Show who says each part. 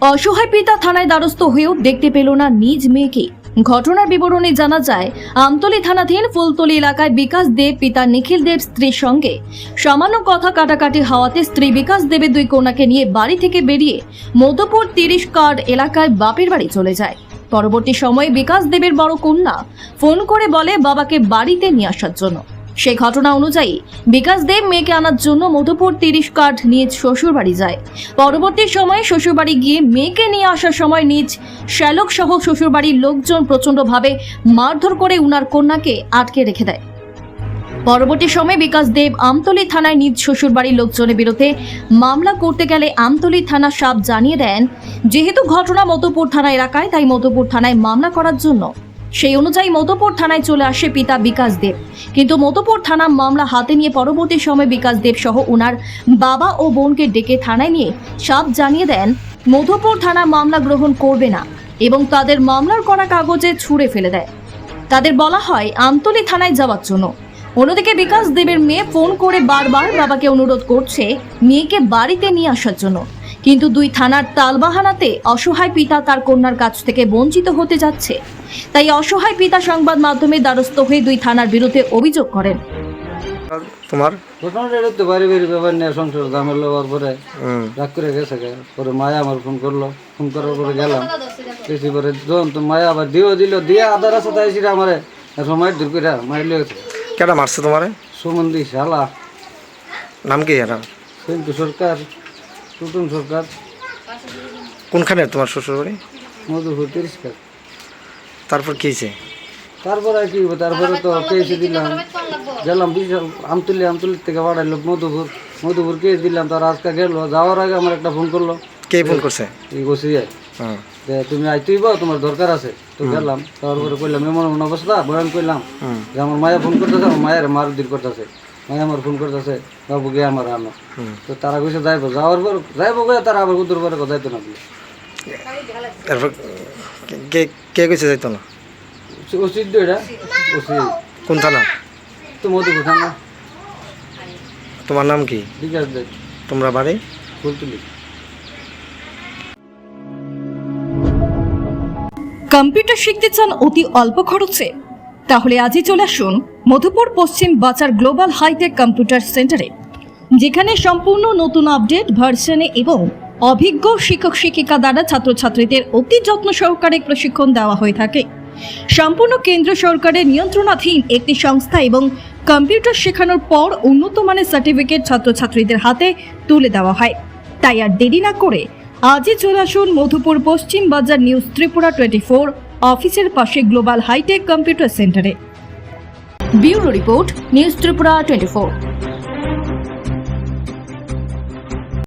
Speaker 1: অসহায় পিতা থানায় দ্বারস্থ হয়েও দেখতে পেল না নিজ মেয়েকে। ঘটনার বিবরণে জানা যায়, আমতলী থানাধীন ফুলতলি এলাকায় বিকাশ দেব, পিতা নিখিল দেব স্ত্রীর সঙ্গে। সামান্য কথা কাটাকাটি হওয়াতে স্ত্রী বিকাশ দেবের দুই কন্যাকে নিয়ে বাড়ি থেকে বেরিয়ে মধুপুর তিরিশ কার্ড এলাকায় বাপের বাড়ি চলে যায়। পরবর্তী সময়ে বিকাশ দেবের বড় কন্যা ফোন করে বলে বাবাকে বাড়িতে নিয়ে আসার জন্য। সেই ঘটনা অনুযায়ী বিকাশ দেব মেয়েকে আনার জন্য মধুপুর তিরিশ কাঠ নিজ শ্বশুর বাড়ি যায়। পরবর্তী সময়ে শ্বশুরবাড়ি গিয়ে মেয়েকে নিয়ে আসার সময় নিজ শ্যালক সহ শ্বশুরবাড়ির লোকজন প্রচণ্ডভাবে মারধর করে উনার কন্যাকে আটকে রেখে দেয়। পরবর্তী সময়ে বিকাশ দেব আমতলী থানায় নিজ শ্বশুরবাড়ির লোকজনের বিরুদ্ধে মামলা করতে গেলে আমতলী থানা সাপ জানিয়ে দেন, যেহেতু ঘটনা মধুপুর থানা এলাকায়, তাই মধুপুর থানায় মামলা করার জন্য সেই অনুযায়ী মধুপুর থানায় চলে আসে পিতা বিকাশ দেব। কিন্তু মধুপুর থানা মামলা হাতে নিয়ে পরবর্তী সময়ে বিকাশ দেব সহ ওনার বাবা ও বোনকে ডেকে থানায় নিয়ে সাপ জানিয়ে দেন, মধুপুর থানা মামলা গ্রহণ করবে না এবং তাদের মামলার করা কাগজে ছুঁড়ে ফেলে দেয়। তাদের বলা হয়, আমতলি থানায় যাওয়ার জন্য। অন্যদিকে বিকাশ দেবের মেয়ে ফোন করে বারবার বাবাকে অনুরোধ করছে মেয়েকে বাড়িতে নিয়ে আসার জন্য। কিন্তু দুই থানার তালবাহানাতে অসহায় পিতা তার কন্যার কাছ থেকে বঞ্চিত হতে যাচ্ছে। তাই অসহায় পিতা সংবাদ মাধ্যমে দ্বারস্থ হয়ে দুই থানার বিরুদ্ধে অভিযোগ করেন।
Speaker 2: তোমার?
Speaker 3: ঘটনাটা তো বাড়ি বাড়ি ব্যাপার নিয়ে সংসার দামের লওয়ার পরে রাগ করে গেছে পরে মায়া আমার ফোন করল। ফোন করার পরে গেলাম। গেছি পরে যখন তো মায়া আবার দিও দিল দিয়ে আধা রাস্তা তাই সেটা আমার সময় দূর করে মারিলে
Speaker 2: কেটা মারছে তোমারে?
Speaker 3: সুমন্দি শালা।
Speaker 2: নাম কি এরা
Speaker 3: কিন্তু সরকার। টুটুন সরকার।
Speaker 2: কোনখানে তোমার শ্বশুর বাড়ি
Speaker 3: মধুপুর তিরিশকার
Speaker 2: তারপর কি হয়েছে?
Speaker 3: তারপরে আর কি হইবো? তারপরে তো কেসে দিলাম। গেলাম বিশাল আমতুলি আমতুলির থেকে বাড়াইলো মধুপুর। মধুপুর কেস দিলাম তার আজকে গেল। যাওয়ার আগে আমার একটা ফোন করল।
Speaker 2: কে ফোন করছে?
Speaker 3: এই যায় যে তুমি আইতেই বা তোমার দরকার আছে। তো গেলাম তারপরে কইলাম এমন এমন অবস্থা বয়ান কইলাম।
Speaker 2: হুম।
Speaker 3: যে আমার মায়া ফোন করতেছে আমার মায়ের মার দির করতেছে। মায়া আমার ফোন করতেছে বাবু গে আমার আনো। তো তারা কইছে যাইবো যাওয়ার পর যাইবো গে তারা আবার উত্তর পরে যাইতো না
Speaker 2: তারপর কে কে কইছে যাইতো না?
Speaker 3: উচিত এটা? উচিত
Speaker 2: কোন থানা?
Speaker 3: তো মধু কোথায় না
Speaker 2: তোমার নাম কি?
Speaker 3: বিকাশ দেয়
Speaker 2: তোমরা বাড়ি?
Speaker 3: ফুল তুলি
Speaker 1: কম্পিউটার শিখতে চান অতি অল্প খরচে? তাহলে আজই চলে আসুন মধুপুর পশ্চিম বাজার গ্লোবাল হাইটেক কম্পিউটার সেন্টারে, যেখানে সম্পূর্ণ নতুন আপডেট, ভার্সনে এবং অভিজ্ঞ শিক্ষক শিক্ষিকা দ্বারা ছাত্রছাত্রীদের অতি যত্ন সহকারে প্রশিক্ষণ দেওয়া হয়ে থাকে। সম্পূর্ণ কেন্দ্র সরকারের নিয়ন্ত্রণাধীন একটি সংস্থা এবং কম্পিউটার শেখানোর পর উন্নত মানের সার্টিফিকেট ছাত্রছাত্রীদের হাতে তুলে দেওয়া হয়। তাই আর দেরি না করে আজই চলে আসুন মধুপুর পশ্চিম বাজার নিউজ ত্রিপুরা টোয়েন্টি ফোর অফিসের পাশে গ্লোবাল হাইটেক কম্পিউটার সেন্টারে bureau report news Tripura twenty